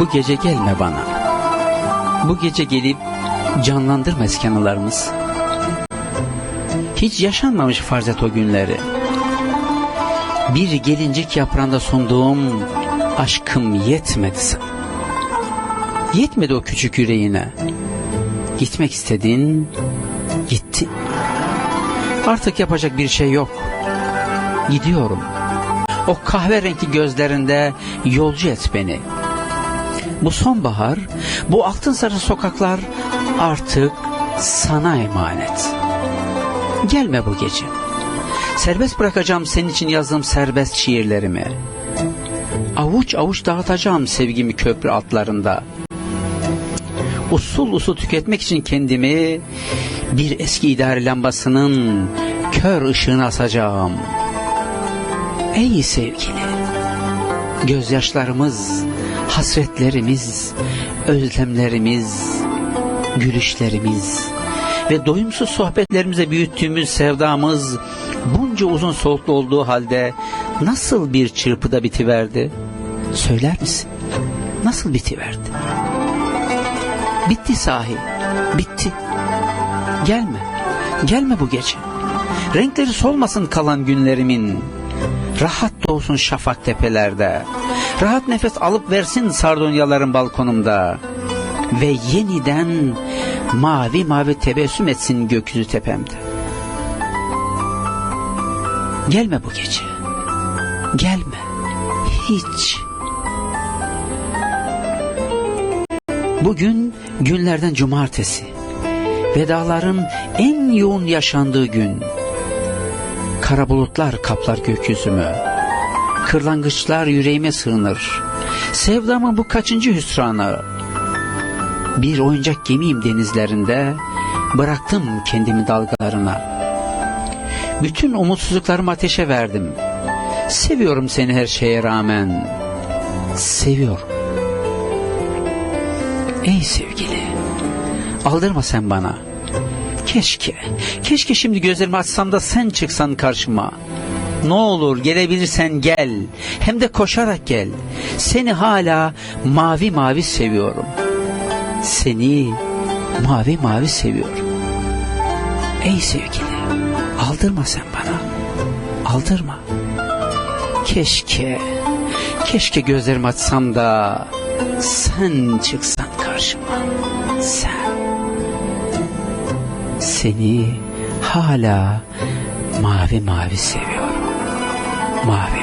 bu gece gelme bana. Bu gece gelip canlandırma eski anılarımız. Hiç yaşanmamış farz et o günleri. Bir gelincik yaprağında sunduğum aşkım yetmedi sana. Yetmedi o küçük yüreğine. Gitmek istedin, gittin. Artık yapacak bir şey yok. Gidiyorum. O kahverengi gözlerinde yolcu et beni. Bu sonbahar, bu altın sarı sokaklar artık sana emanet. Gelme bu gece. Serbest bırakacağım senin için yazdığım serbest şiirlerimi. Avuç avuç dağıtacağım sevgimi köprü altlarında. Usul usul tüketmek için kendimi bir eski idare lambasının kör ışığına asacağım. Ey sevgili, gözyaşlarımız, hasretlerimiz, özlemlerimiz, gülüşlerimiz ve doyumsuz sohbetlerimize büyüttüğümüz sevdamız bunca uzun soluklu olduğu halde nasıl bir çırpıda bitiverdi? Söyler misin? Nasıl bitiverdi? Bitti sahi, bitti. Gelme, gelme bu gece. Renkleri solmasın kalan günlerimin. Rahat doğsun şafak tepelerde. Rahat nefes alıp versin sardunyaların balkonumda. Ve yeniden mavi mavi tebessüm etsin gökyüzü tepemde. Gelme bu gece. Gelme. Hiç. Bugün günlerden cumartesi. Vedaların en yoğun yaşandığı gün. Kara bulutlar kaplar gökyüzümü. Kırlangıçlar yüreğime sığınır. Sevdamın bu kaçıncı hüsranı? Bir oyuncak gemiyim denizlerinde. Bıraktım kendimi dalgalarına. Bütün umutsuzluklarımı ateşe verdim. Seviyorum seni her şeye rağmen. Seviyorum. Ey sevgili, aldırma sen bana. Keşke, keşke şimdi gözlerimi açsam da sen çıksan karşıma. Ne olur gelebilirsen gel, hem de koşarak gel. Seni hala mavi mavi seviyorum. Seni mavi mavi seviyorum. Ey sevgili, aldırma sen bana. Aldırma. Keşke, keşke gözlerimi açsam da sen çıksan karşıma. Sen. Seni hala mavi mavi seviyorum. Mavi